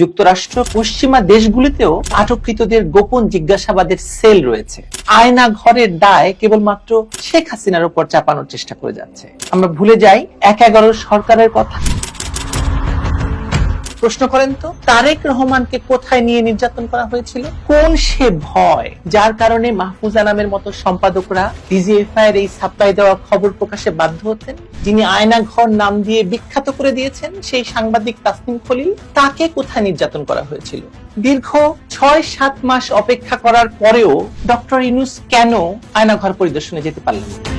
যুক্তরাষ্ট্র পশ্চিমা দেশগুলিতেও আটককৃতদের গোপন জিজ্ঞাসাবাদের সেল রয়েছে। আয়না ঘরের দায় কেবলমাত্র শেখ হাসিনার উপর চাপানোর চেষ্টা করে যাচ্ছে। আমরা ভুলে যাই, এক এগারো সরকারের কথা। প্রশ্ন করেন তো, তারেক রহমানকে কোথায় নিয়ে নির্যাতন করা হয়েছিল? কোন সে ভয় যার কারণে মাহফুজা নামের মতো সম্পাদকরা ডিজিএফআই এর এই সাপ্লাই দেওয়া খবর প্রকাশে বাধ্য হতেন যিনি আয়না ঘর নাম দিয়ে বিখ্যাত করে দিয়েছেন সেই সাংবাদিক তাসনিম খলিল, তাকে কোথায় নির্যাতন করা হয়েছিল? দীর্ঘ ছয় সাত মাস অপেক্ষা করার পরেও ডক্টর ইনুস কেন আয়নাঘর পরিদর্শনে যেতে পারলেন না?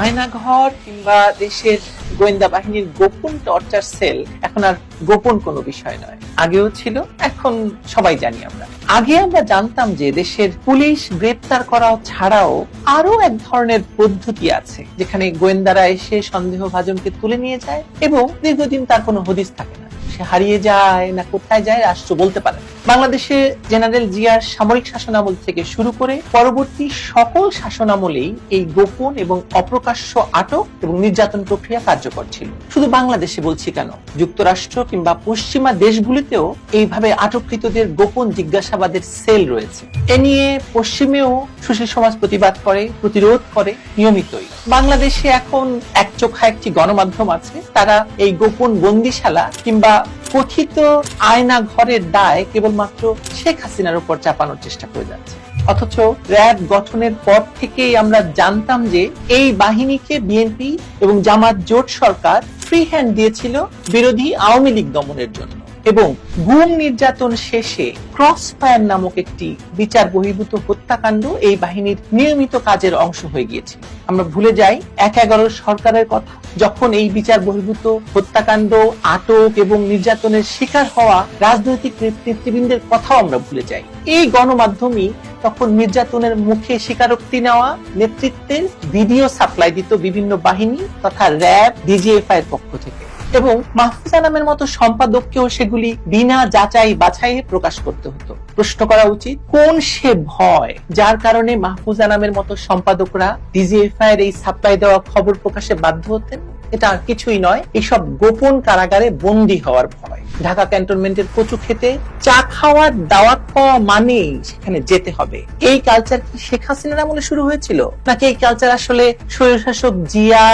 আয়নাঘর কিংবা দেশের গোয়েন্দা বাহিনীর গোপন টর্চার সেল এখন আর গোপন কোনো বিষয় নয়। আগেও ছিল, এখন সবাই জানি আমরা। আগে আমরা জানতাম যে দেশের পুলিশ গ্রেপ্তার করা ছাড়াও আরও এক ধরনের পদ্ধতি আছে, যেখানে গোয়েন্দারা এসে সন্দেহভাজনকে তুলে নিয়ে যায় এবং দীর্ঘদিন তার কোনো হদিস থাকে না। সে হারিয়ে যায় না কোথায় যায়, রাষ্ট্র বলতে পারে না। বাংলাদেশে জেনারেল জিয়ার সামরিক শাসনামল থেকে শুরু করে পরবর্তী সকল শাসনামলেই এই গোপন এবং অপ্রকাশ্য আটক এবং নির্যাতন প্রক্রিয়া কার্যকর ছিল। শুধু বাংলাদেশে বলছি কেন? যুক্তরাষ্ট্র কিংবা পশ্চিমা দেশগুলিতেও এইভাবে আটককৃতদের গোপন জিজ্ঞাসাবাদের সেল রয়েছে। এ নিয়ে পশ্চিমেও সুশীল সমাজ প্রতিবাদ করে, প্রতিরোধ করে নিয়মিতই। বাংলাদেশে এখন একচোখা একটি গণমাধ্যম আছে। তারা এই গোপন বন্দিশালা কিংবা কথিত আয়না ঘরের দায় কেবলমাত্র শেখ হাসিনার উপর চাপানোর চেষ্টা করে যাচ্ছে। অথচ র্যাব গঠনের পর থেকেই আমরা জানতাম যে এই বাহিনীকে বিএনপি এবং জামাত জোট সরকার ফ্রি হ্যান্ড দিয়েছিল বিরোধী আওয়ামী লীগ দমনের জন্য। এবং গুম নির্যাতন শেষে ক্রস ফায়ার নামক একটি বিচার বহির্ভূত হত্যাকাণ্ড এই বাহিনীর নিয়মিত কাজের অংশ হয়ে গিয়েছে। আমরা ভুলে যাই, এক এগারোর সরকারের কথা। যখন এই বিচার বহির্ভূত হত্যাকাণ্ড, আটক এবং নির্যাতনের শিকার হওয়া রাজনৈতিক নেতৃবৃন্দের কথাও আমরা ভুলে যাই। এই গণমাধ্যমই তখন নির্যাতনের মুখে স্বীকারোক্তি নেওয়া, নেতৃত্বের ভিডিও সাপ্লাই দিত বিভিন্ন বাহিনী তথা র্যাব ডিজিএফআই এর পক্ষ থেকে। এবং মাহফুজ নামের মতো সম্পাদককেও সেগুলি বিনা যাচাই বাছাইয়ে প্রকাশ করতে হতো। প্রশ্ন করা উচিত, কোন সে ভয় যার কারণে মাহফুজ নামের মতো সম্পাদকরা ডিজিএফআই এর এই সাপ্লাই দেওয়া খবর প্রকাশে বাধ্য হতেন? এটা আর কিছুই নয়, এসব গোপন কারাগারে বন্দী হওয়ার ভয়। ঢাকা ক্যান্টনমেন্টের কচু খেতে, চা খাওয়ার দাওয়াত পাওয়া মানেই সেখানে যেতে হবে। এই কালচার কি শেখ হাসিনার আমলে শুরু হয়েছিল? নাকি এই কালচার আসলে স্বৈরশাসক জিয়া,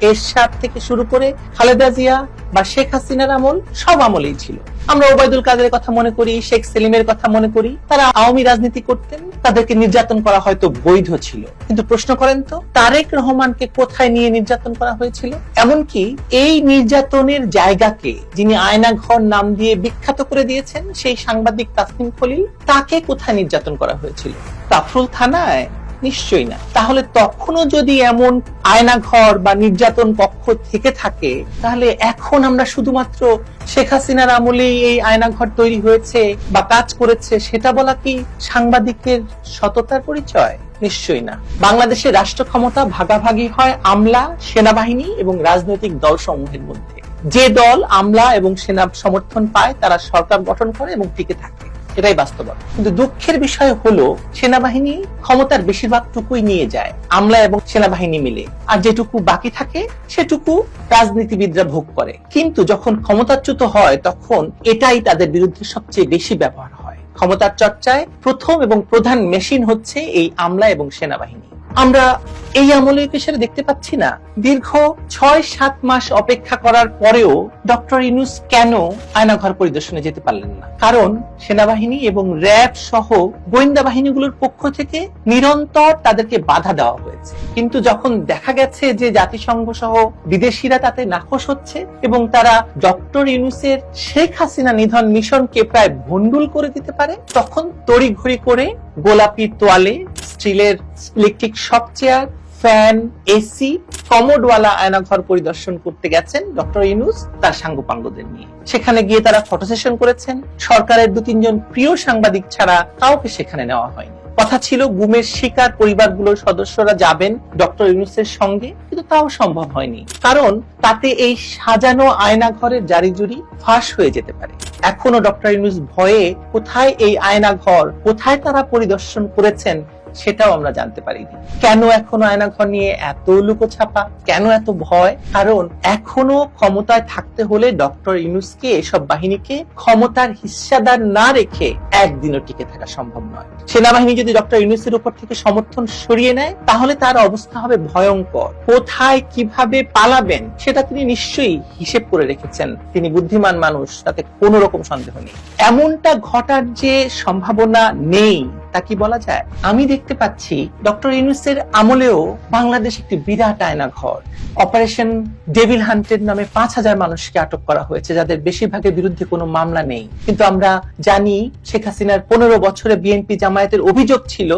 এরশাদ থেকে শুরু করে খালেদা জিয়া বা শেখ হাসিনার আমল সব আমলেই ছিল? আমরা ওবায়দুল কাদের কথা মনে করি, শেখ সেলিমের কথা মনে করি, তারা আওয়ামী রাজনীতি করতেন তাদেরকে নির্যাতন করা হয়তো বৈধ ছিল। কিন্তু প্রশ্ন করেন তো, তারেক রহমানকে কোথায় নিয়ে নির্যাতন করা হয়েছিল? এমনকি এই নির্যাতনের জায়গাকে যিনি আয়না ঘর নাম দিয়ে বিখ্যাত করে দিয়েছেন, সেই সাংবাদিক তাসনিম খলিল, তাকে কোথায় নির্যাতন করা হয়েছিল? তাফরুল থানায় নিশ্চয়ই না। তাহলে তখনও যদি এমন আয়নাঘর বা নির্যাতন কক্ষ থেকে থাকে, তাহলে এখন আমরা শুধুমাত্র শেখ হাসিনার আমলেই এই আয়নাঘর তৈরি হয়েছে বা কাজ করেছে সেটা বলা কি সাংবাদিকের সততার পরিচয়? নিশ্চয়ই না। বাংলাদেশের রাষ্ট্র ক্ষমতা ভাগাভাগি হয় আমলা, সেনাবাহিনী এবং রাজনৈতিক দল সমূহের মধ্যে। যে দল আমলা এবং সেনা সমর্থন পায়, তারা সরকার গঠন করে এবং টিকে থাকে। এটাই বাস্তবতা কিন্তু দুঃখের বিষয় হলো, সেনাবাহিনী ক্ষমতার বেশিরভাগটুকুই নিয়ে যায়, আমলা এবং সেনাবাহিনী মিলে। আর যেটুকু বাকি থাকে, সেটুকু রাজনীতিবিদরা ভোগ করে। কিন্তু যখন ক্ষমতাচ্যুত হয়, তখন এটাই তাদের বিরুদ্ধে সবচেয়ে বেশি ব্যবহার হয়। ক্ষমতার চর্চায় প্রথম এবং প্রধান মেশিন হচ্ছে এই আমলা এবং সেনাবাহিনী। আমরা এই আমলে পেশারে দেখতে পাচ্ছি না। দীর্ঘ ছয় সাত মাস অপেক্ষা করার পরেও ডক্টর ইনুস কেন আয়নাঘর পরিদর্শনে যেতে পারলেন না? কারণ সেনাবাহিনী এবং র্যাব সহ গোয়েন্দা বাহিনীগুলোর পক্ষ থেকে নিরন্তর তাদেরকে বাধা দেওয়া হয়েছে। কিন্তু যখন দেখা গেছে যে জাতিসংঘ সহ বিদেশিরা তাতে নাখোশ হচ্ছে এবং তারা ডক্টর ইউনুসের শেখ হাসিনা নিধন মিশনকে প্রায় ভন্ডুল করে দিতে পারে, তখন তড়িঘড়ি করে গোলাপি তোয়ালে, স্টিলের electric shock chair fan, AC, কমোডওয়ালা Aynaghar পরিদর্শন করতে গেছেন ডক্টর ইনুস তার সাঙ্গপাঙ্গদের নিয়ে। সেখানে গিয়ে তারা ফটো সেশন করেছেন। সরকারের দু তিনজন প্রিয় সাংবাদিক ছাড়া কাউকে সেখানে নেওয়া হয়নি। কথা ছিল, গুমের শিকার পরিবারগুলোর সদস্যরা যাবেন ডক্টর ইউনুসের সঙ্গে, কিন্তু তাও সম্ভব হয়নি। কারণ তাতে এই সাজানো আয়নাঘরের জারিজুরি ফাঁস হয়ে যেতে পারে। এখনও ডক্টর ইউনুস ভয়ে কোথায় এই আয়না ঘর কোথায় তারা পরিদর্শন করেছেন? সেটাও আমরা জানতে পারিনি। কেন এখনও আয়নাঘর নিয়ে এত লুকোছাপা? কেন এত ভয়? কারণ এখনও ক্ষমতায় থাকতে হলে ডক্টর ইউনুসকে এসব বাহিনীকে ক্ষমতার হিস্সাদার না রেখে একদিনও টিকে থাকা সম্ভব নয়। সেনাবাহিনী যদি ডক্টর ইউনুসের উপর থেকে সমর্থন সরিয়ে নেয়, তাহলে তার অবস্থা হবে ভয়ঙ্কর। কোথায় কীভাবে পালাবেন, সেটা তিনি নিশ্চয়ই হিসেব করে রেখেছেন। তিনি বুদ্ধিমান মানুষ, তাতে কোনো রকম সন্দেহ নেই। এমনটা ঘটার যে সম্ভাবনা নেই। তা কি বলা যায়? আমি দেখতে পাচ্ছি ডক্টর ইউনুসের আমলেও বাংলাদেশ একটি বিরাট আয়না ঘর অপারেশন ডেভিল হান্টের নামে পাঁচ হাজার মানুষকে আটক করা হয়েছে, যাদের বেশিরভাগের বিরুদ্ধে কোনো মামলা নেই। কিন্তু আমরা জানি শেখ হাসিনার পনেরো বছরে বিএনপি জামায়াতের অভিযোগ ছিল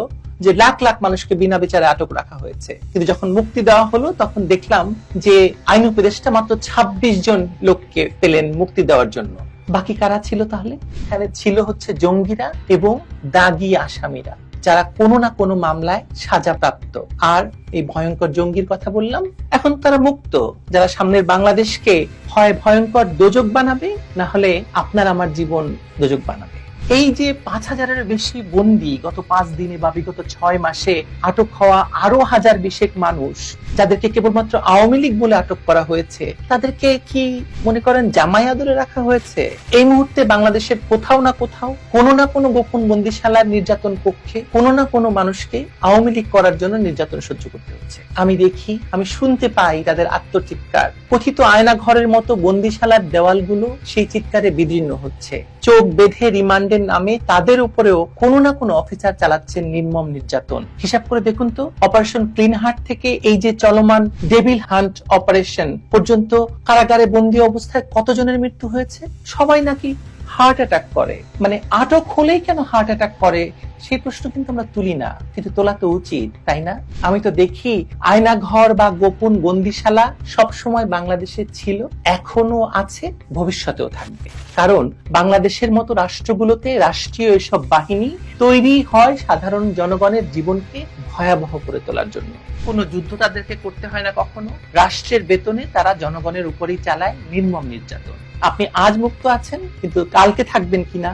যে লাখ লাখ মানুষকে বিনা বিচারে আটক রাখা হয়েছে। কিন্তু যখন মুক্তি দেওয়া হলো, তখন দেখলাম যে আইন উপদেষ্টা মাত্র ২৬ জন লোককে পেলেন মুক্তি দেওয়ার জন্য। বাকি কারা ছিল তাহলে? এখানে ছিল হচ্ছে জঙ্গিরা এবং দাগি আসামিরা, যারা কোনো না কোনো মামলায় সাজাপ্রাপ্ত। আর এই ভয়ঙ্কর জঙ্গির কথা বললাম, এখন তারা মুক্ত। যারা সামনের বাংলাদেশকে হয় ভয়ঙ্কর দোজক বানাবে, না হলে আপনার আমার জীবন দোজক বানাবে। এই যে পাঁচ হাজারের বেশি বন্দি গত পাঁচ দিনে বা বিগত ছয় মাসে আটক হওয়া আরও হাজার বিশেক মানুষ, যাদেরকে কেবলমাত্র আওয়ামী লীগ বলে আটক করা হয়েছে, তাদেরকে কি মনে করেন জামাই রাখা হয়েছে? এই মুহূর্তে বাংলাদেশের কোথাও না কোথাও, কোনো না কোনো গোপন বন্দিশালার নির্যাতন কক্ষে কোনো না কোনো মানুষকে আওয়ামী লীগ করার জন্য নির্যাতন সহ্য করতে হচ্ছে। আমি দেখি, আমি শুনতে পাই তাদের আত্মচিৎকার। কথিত আয়না ঘরের মতো বন্দিশালার দেওয়ালগুলো সেই চিৎকারে বিদীর্ণ হচ্ছে। চোখ বেঁধে রিমান্ডের নামে তাদের উপরেও কোনো না কোনো অফিসার চালাচ্ছেন নির্মম নির্যাতন। হিসাব করে দেখুন তো, অপারেশন ক্লিন হার্ট থেকে এই যে চলমান ডেভিল হান্ট অপারেশন পর্যন্ত কারাগারে বন্দী অবস্থায় কতজনের মৃত্যু হয়েছে? সবাই নাকি হার্ট অ্যাটাক করে। মানে আটক হলেই কেন হার্ট অ্যাটাক করে, সেই প্রশ্ন কিন্তু আমরা তুলি না। কিন্তু তোলা তো উচিত, তাই না? আমি তো দেখি আয়না ঘর বা গোপন বন্দিশালা সব সময় বাংলাদেশে ছিল এখনও আছে, ভবিষ্যতেও থাকবে। কারণ বাংলাদেশের মতো রাষ্ট্রগুলোতে রাষ্ট্রীয় এসব বাহিনী তৈরি হয় সাধারণ জনগণের জীবনকে ভয়াবহ করে তোলার জন্য। কোনো যুদ্ধ তাদেরকে করতে হয় না কখনো। রাষ্ট্রের বেতনে তারা জনগণের উপরেই চালায় নির্মম নির্যাতন। আপনি আজ মুক্ত আছেন, কিন্তু কালকে থাকবেন কিনা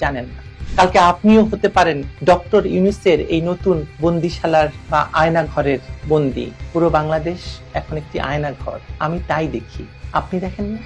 জানেন না। কালকে আপনিও হতে পারেন ডক্টর ইউনিসের এই নতুন বন্দিশালার বা আয়না ঘরের বন্দি। পুরো বাংলাদেশ এখন একটি আয়না ঘর আমি তাই দেখি। আপনি দেখেন না?